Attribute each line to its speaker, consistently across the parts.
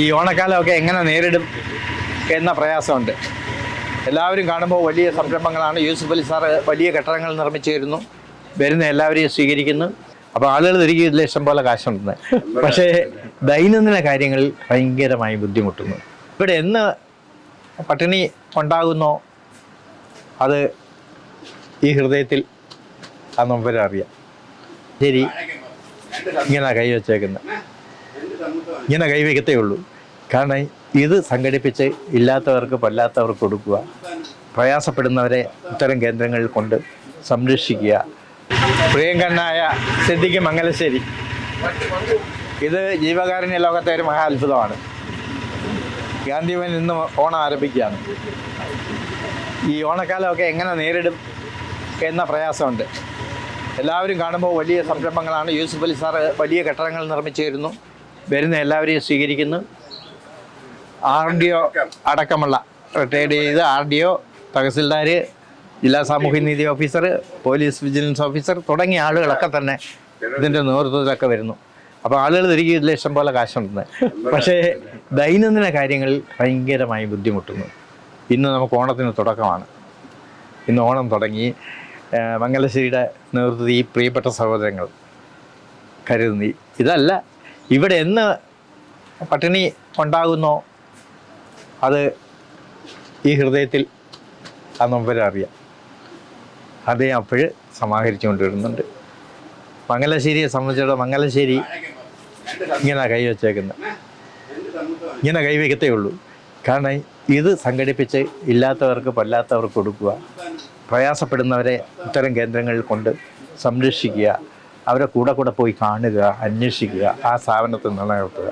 Speaker 1: ഈ ഓണക്കാലമൊക്കെ എങ്ങനെ നേരിടും എന്ന പ്രയാസമുണ്ട്. എല്ലാവരും കാണുമ്പോൾ വലിയ സംരംഭങ്ങളാണ്. യൂസുഫ് അലി സാറ് വലിയ കെട്ടിടങ്ങൾ നിർമ്മിച്ചു തരുന്നു വരുന്ന എല്ലാവരെയും സ്വീകരിക്കുന്നു. അപ്പോൾ ആളുകൾ തിരികെ ഇതിൽ പോലെ കാശുണ്ടെന്ന്. പക്ഷേ ദൈനംദിന കാര്യങ്ങളിൽ ഭയങ്കരമായി ബുദ്ധിമുട്ടുന്നു. ഇവിടെ എന്ന് പട്ടിണി ഉണ്ടാകുന്നോ? അത് ഈ ഹൃദയത്തിൽ ആ നൊമ്പരം അറിയാം. ശരി ഇങ്ങനെ കൈ വച്ചേക്കുന്നത് ഇങ്ങനെ കൈവയ്ക്കത്തേ ഉള്ളൂ. കാരണം ഇത് സംഘടിപ്പിച്ച് ഇല്ലാത്തവർക്ക് കൊല്ലാത്തവർക്ക് കൊടുക്കുക പ്രയാസപ്പെടുന്നവരെ ഇത്തരം കേന്ദ്രങ്ങളിൽ കൊണ്ട് സംരക്ഷിക്കുക. പ്രിയങ്കണ്ണായ സിദ്ദിഖ് മംഗലശ്ശേരി ഇത് ജീവകാരുണ്യ ലോകത്തെ ഒരു മഹാ അത്ഭുതമാണ് ഗാന്ധിഭവൻ ഇന്ന് ഓണം ആരംഭിക്കുകയാണ്. ഈ ഓണക്കാലമൊക്കെ എങ്ങനെ നേരിടും എന്ന പ്രയാസമുണ്ട്. എല്ലാവരും കാണുമ്പോൾ വലിയ സംരംഭങ്ങളാണ്. യൂസുഫ് അലി സാറ് വലിയ കെട്ടിടങ്ങൾ നിർമ്മിച്ചു തരുന്നു വരുന്ന എല്ലാവരെയും സ്വീകരിക്കുന്നു. ആർ ഡി ഒ അടക്കമുള്ള റിട്ടയർഡ് ചെയ്ത് ആർ ഡി ഒ തഹസിൽദാർ ജില്ലാ സാമൂഹ്യനീതി ഓഫീസർ പോലീസ് വിജിലൻസ് ഓഫീസർ തുടങ്ങിയ ആളുകളൊക്കെ തന്നെ ഇതിന്റെ നേതൃത്വത്തിലൊക്കെ വരുന്നു. അപ്പോൾ ആളുകൾ തിരികെ ഇതിൽ ഇഷ്ടം പോലെ കാശുണ്ടെന്ന്. പക്ഷേ ദൈനംദിന കാര്യങ്ങളിൽ ഭയങ്കരമായി ബുദ്ധിമുട്ടുന്നു. ഇന്ന് നമുക്ക് ഓണത്തിന് തുടക്കമാണ്. ഇന്ന് ഓണം തുടങ്ങി. മംഗലശ്ശേരിയുടെ നേതൃത്വത്തിൽ ഈ പ്രിയപ്പെട്ട സഹോദരങ്ങൾ കരുതുന്നു. ഇതല്ല ഇവിടെ എന്ന് പട്ടിണി ഉണ്ടാകുന്നോ അത് ഈ ഹൃദയത്തിൽ ആ നൊമ്പരം അറിയാം. അതേ അപ്പോഴ് സമാഹരിച്ചു വരുന്നുണ്ട് മംഗലശ്ശേരിയെ സംബന്ധിച്ചിടത്തോളം മംഗലശ്ശേരി ഇങ്ങനെ കൈവച്ചേക്കുന്നത് ഇങ്ങനെ കൈവയ്ക്കത്തേ ഉള്ളൂ. കാരണം ഇത് സംഘടിപ്പിച്ച് ഇല്ലാത്തവർക്ക് പല്ലാത്തവർക്ക് കൊടുക്കുക പ്രയാസപ്പെടുന്നവരെ ഇത്തരം കേന്ദ്രങ്ങളിൽ കൊണ്ട് സംരക്ഷിക്കുക അവരെ കൂടെ കൂടെ പോയി കാണുക അന്വേഷിക്കുക ആ സ്ഥാപനത്തെ നിലനിർത്തുക.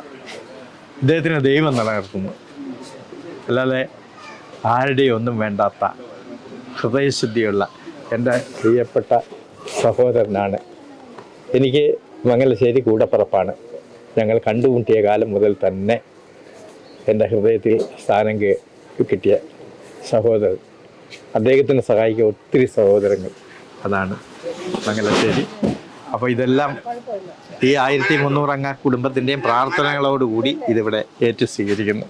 Speaker 1: ഇദ്ദേഹത്തിന് ദൈവം നിലനിർത്തുന്നു. അല്ലാതെ ആരുടെയും ഒന്നും വേണ്ടാത്ത ഹൃദയശുദ്ധിയുള്ള എന്റെ പ്രിയപ്പെട്ട സഹോദരനാണ്. എനിക്ക് മംഗലശ്ശേരി കൂടപ്പുറപ്പാണ്. ഞങ്ങൾ കണ്ടുമുട്ടിയ കാലം മുതൽ തന്നെ എന്റെ ഹൃദയത്തിൽ സ്ഥാനം കിട്ടിയ സഹോദരൻ. അദ്ദേഹത്തിനെ സഹായിക്കുക ഒത്തിരി സഹോദരങ്ങൾ. അതാണ് മംഗലശ്ശേരി അപ്പോൾ ഇതെല്ലാം ഈ ആയിരത്തി മുന്നൂറ് അംഗ കുടുംബത്തിന്റെയും പ്രാർത്ഥനകളോടുകൂടി ഇതിവിടെ ഏറ്റു സ്വീകരിക്കുന്നു